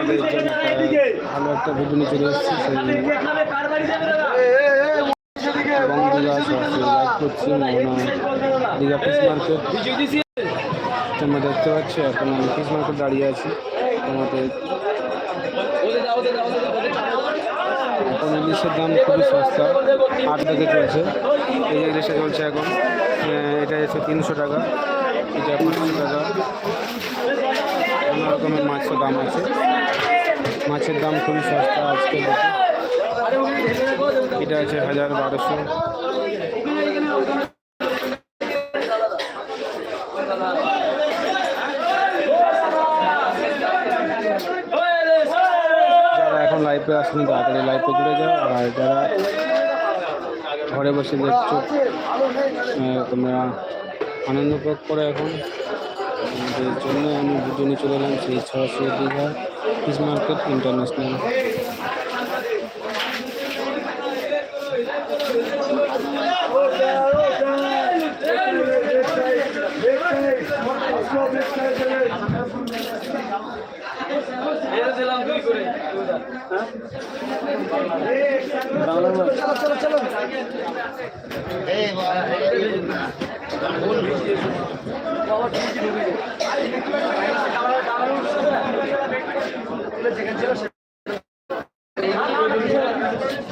জন্য ভালো একটা ভিডিও নিয়ে চলে এসেছি সেই এবং দীঘা লাইভ করছি মোহনা দীঘা ফিস মার্কেট তোমরা দেখতে পাচ্ছ এখন আমি ফিস মার্কেট দাঁড়িয়ে আছি তোমাদের এখন ইলিশের দাম খুবই সস্তা আট থেকে চলছে। এই ইলিশে চলছে এখন আহ, এটা এসে তিনশো টাকা এটা পাঁচশো টাকা। নানা রকমের মাছের দাম আছে। মাছের দাম খুবই সস্তা আজকে। এটা আছে হাজার বারোশো। যারা এখন লাইভে আসেনি, তাড়াতাড়ি লাইভে জুড়ে যাও। আর যারা ঘরে বসে দেখছ তোমরা আনন্দ উপভোগ করে এখন। আমাদের জন্য আমি ভিডিও নিয়ে চলে এলাম, সেই ছশো দীঘা। ফিস মার্কেট ইন্টারন্যাশনাল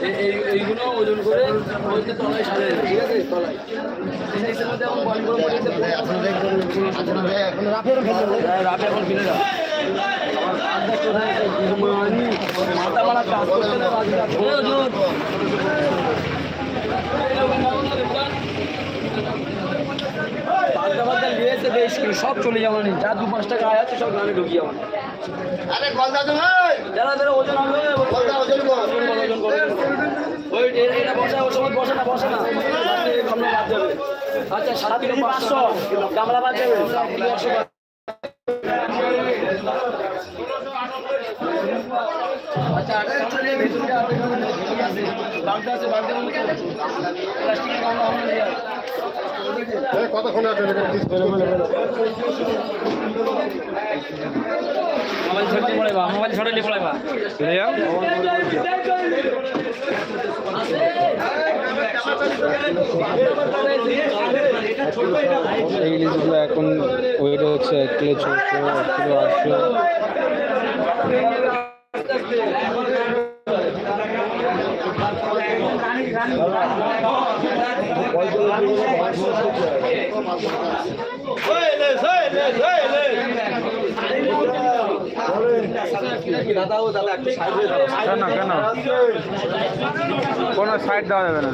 এই- এইগুলো ওজন করে ওইতে তলায় সাজায় ঠিক আছে? তলায়। রাফে এখন ফেলে দাও? মাথা মারা কাজ করতে না বেশ কিছু, সব চলে যাওয়া নেই যা দু পাঁচ টাকা আয় আছে সব গ্রামে ঢুকিয়ে যাওয়া আরে গলদা তো ভাই। যারা যারা ওজন হবে গলদা ওজন কর। ওজন করো। ওই এটা বসা ওর সময় বসে না বসে না। গামলা বাদ যাবে আচ্ছা সারা কিলো পাঁচশো। গামলা বাদ যাবে একশো আচ্ছা নিয়ে ভেতরে। বাগদা আছে। বাগদা প্লাস্টিকের গামলা আমরা আসি। এখন? ওয়েট হচ্ছে এক কিলো ছশো এক কিলো আটশো কেন কেন সাইড দেওয়া যাবে না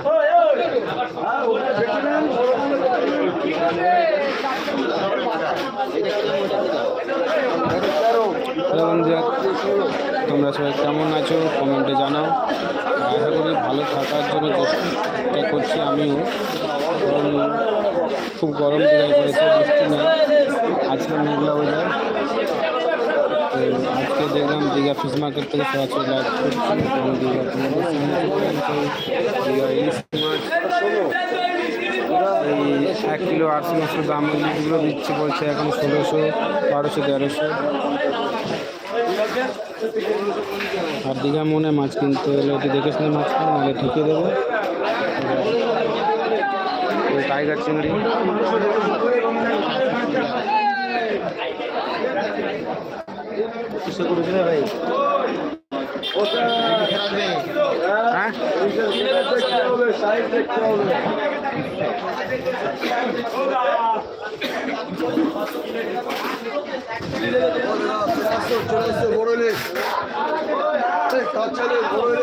তোমরা সবাই কেমন আছো? কমেন্টে জানাও। আশা করি ভালো থাকার জন্য চেষ্টা করছি আমিও খুব গরম দীঘায় পড়েছে বৃষ্টি নেই আজকে মেঘলা ওয়েদার আজকে দেখলাম দীঘা ফিশ মার্কেট থেকে করছি দীঘা চলে। তো দীঘা এক কিলো আটশো নশো দাম দিচ্ছে বলছে এখন ষোলোশো বারোশো তেরোশো আর দীঘা মনে হয় মাছ কিনতে হলে একটু দেখে শুনে মাছ কিনে নাহলে ঠকিয়ে দেবে। ওই টাইগার চিংড়ি। হ্যাঁ? বড়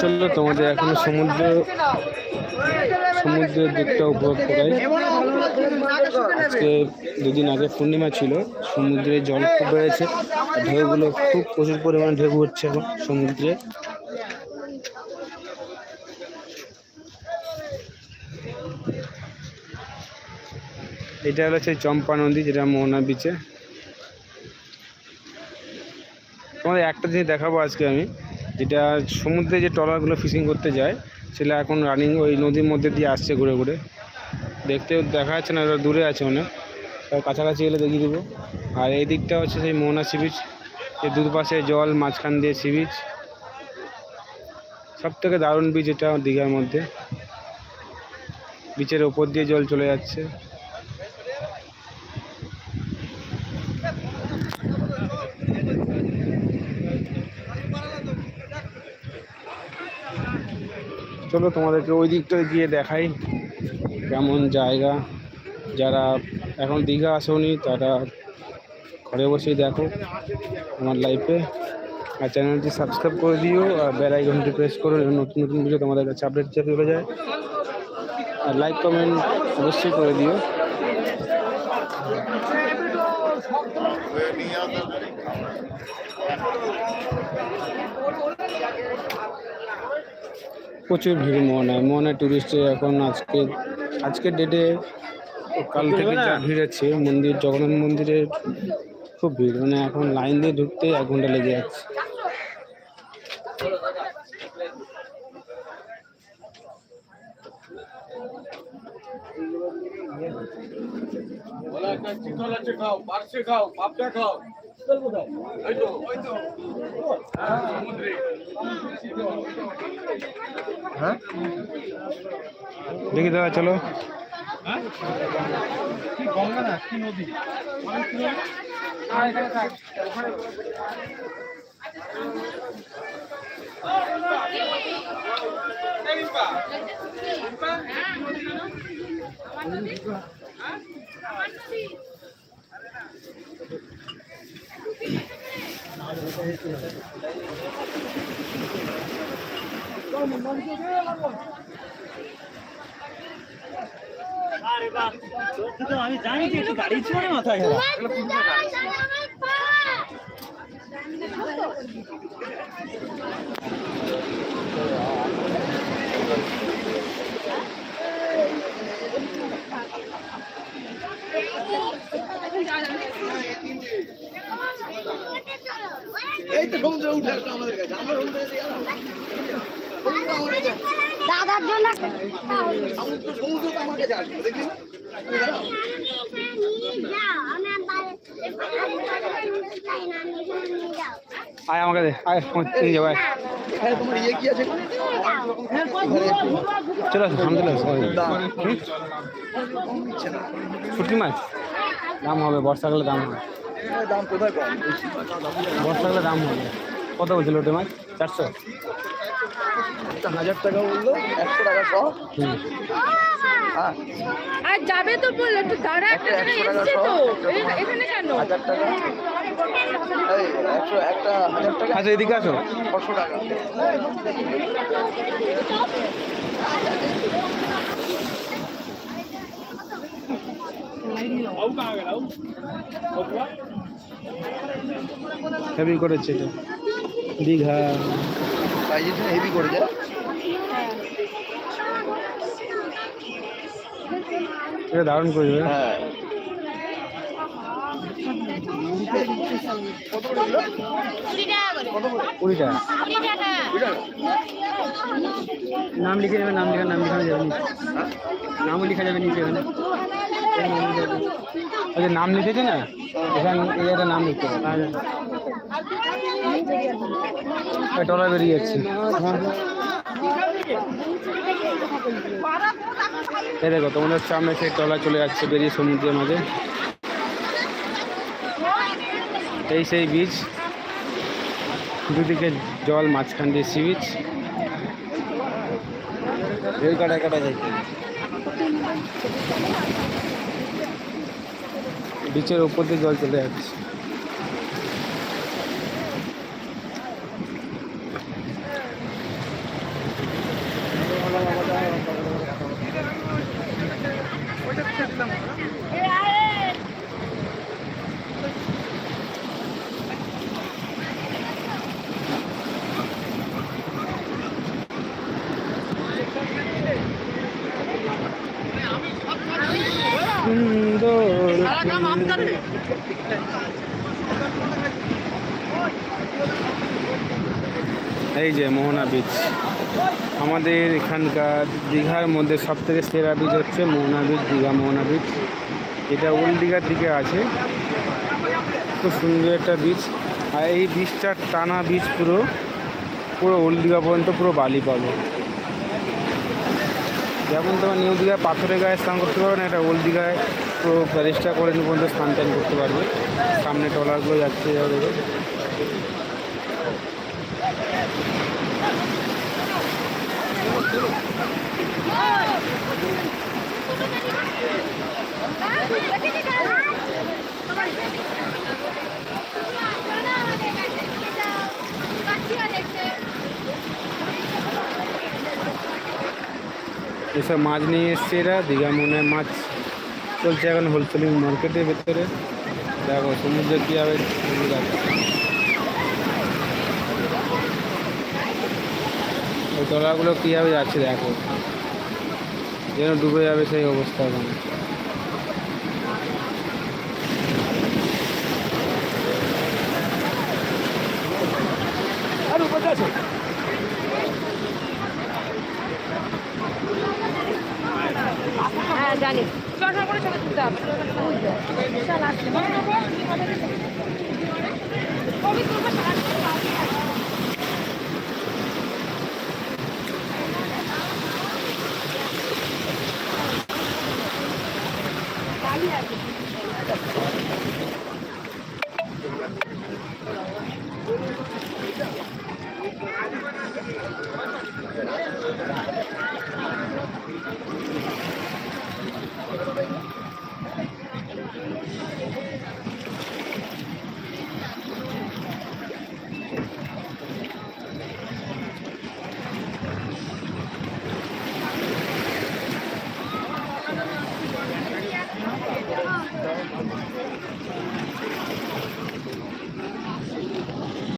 চলো তোমাদের এখন সমুদ্র সমুদ্রের দিকটা উপভোগ করাই। আজকে দুদিন আগে পূর্ণিমা ছিল সমুদ্রে জল খুব বেড়েছে ঢেউগুলো খুব প্রচুর পরিমাণে ঢেউ হচ্ছে এখন সমুদ্রে। এটা হলো সেই চম্পা নদী যেটা মোহনা বিচে তোমাদের একটা জিনিস দেখাবো আজকে আমি যেটা সমুদ্রে যে ট্রলারগুলো ফিশিং করতে যায় সেটা এখন রানিং ওই নদীর মধ্যে দিয়ে আসছে ঘুরে ঘুরে। দেখতে দেখা যাচ্ছে না ওটা দূরে আছে অনেক। তার কাছাকাছি এলে দেখিয়ে দেবো। আর এই দিকটা হচ্ছে সেই মোহনা সি বিচ। এই দুপাশে জল, মাঝখান দিয়ে সি বিচ। সব থেকে দারুণ বিচ এটা দীঘার মধ্যে। বিচের ওপর দিয়ে জল চলে যাচ্ছে। চলো তোমাদেরকে ওই দিকটা গিয়ে দেখাই। কেমন জায়গা, যারা এখন দীঘা আসনি তারা ঘরে বসেই দেখো আমার লাইফে আর চ্যানেলটি সাবস্ক্রাইব করে দিও, আর বেল আইকনটি প্রেস করো নতুন নতুন ভিডিও তোমাদের কাছে আপডেট চলে যায়। আর লাইক কমেন্ট অবশ্যই করে দিও। প্রচুর ভিড় মোহনায় মোহনায় টুরিস্টে এখন আজকে আজকের ডেটে কাল থেকে যা ভিড় আছে মন্দির জগন্নাথ মন্দিরে খুব ভিড় মানে এখন লাইন দিয়ে ঢুকতে এক ঘণ্টা লেগে যাচ্ছে। খাও পার্সে খাও। পাপটা খাও এই তো ওই তো সমুদ্রে দেখি দাদা চলো। আমি জানি যে একটু গাড়ি ছিল না মাথায় এই তো সমুদ্রে উঠে আসলো আমাদের কাছে আমরা সমুদ্রে গেলাম কাছে আয় আমাকে দে, আয় নিয়ে যাব মাছ? দাম হবে, বর্ষাকালে দাম হবে। দাম বর্ষাকালে দাম হবে। কত বলছিল ওটা মাছ? চারশো? হাজার টাকা বলল একশো টাকা সহ হ্যাঁ আর যাবে তো বলল একটু দাঁড়া একটা একটা একশো টাকা এসছে তো। সহ, এখানে কেন? হাজার টাকা। এই একশো একটা হাজার টাকা। আচ্ছা এদিকে আসো। ছশো টাকা। হেভি করেছে দীঘা। হেভি করে যায় এটা দারুণ করবে হ্যাঁ। কুড়ি টাকা নাম লিখে যাবে নাম লেখা নাম লেখানো যাবে নিচে নামও লেখা যাবে নিচে এখানে। ওই যে নাম লিখেছে না এখানে এই একটা নাম লিখতে হবে ওই টলা বেরিয়ে যাচ্ছে এই দেখো তোমাদের সামনে সেই টলা চলে যাচ্ছে বেরিয়ে সমুদ্রের মাঝে এই সেই বীজ দুদিকে জল মাঝখান দিয়ে সি বিচ রেল কাটা কাটা যাইতে বিচের উপর দিয়ে জল চলে যাচ্ছে সুন্দর এই যে মোহনা বিচ আমাদের এখানকার দীঘার মধ্যে সব থেকে সেরা বিচ হচ্ছে মোহনা বিচ দীঘা মোহনা বিচ এটা ওল্ড দীঘার দিকে আছে। খুব সুন্দর একটা বিচ আর এই বিচটার টানা বিচ পুরো পুরো ওল্ড দীঘা পর্যন্ত পুরো বালি পাবো। যেমন তোমার নিউ দীঘায় পাথরের গায়ে স্নান করতে পারবে না, এটা ওল্ড দীঘায় পুরো প্যারিসটা করে নিয়ে পর্যন্ত স্নান টান করতে পারবে। সামনে ট্রলারগুলো যাচ্ছে যাবে এসব মাছ নিয়ে এসছে এরা, দীঘা মনে মাছ চলছে এখন হোলসেলিং মার্কেটের ভেতরে। দেখো, সমুদ্রে কীভাবে যাচ্ছে ওই তলাগুলো কীভাবে যাচ্ছে দেখো। যেন ডুবে যাবে সেই অবস্থা ওখানে আর উপরে আছে জানি। চটা করে ছবি তুলতে হবে।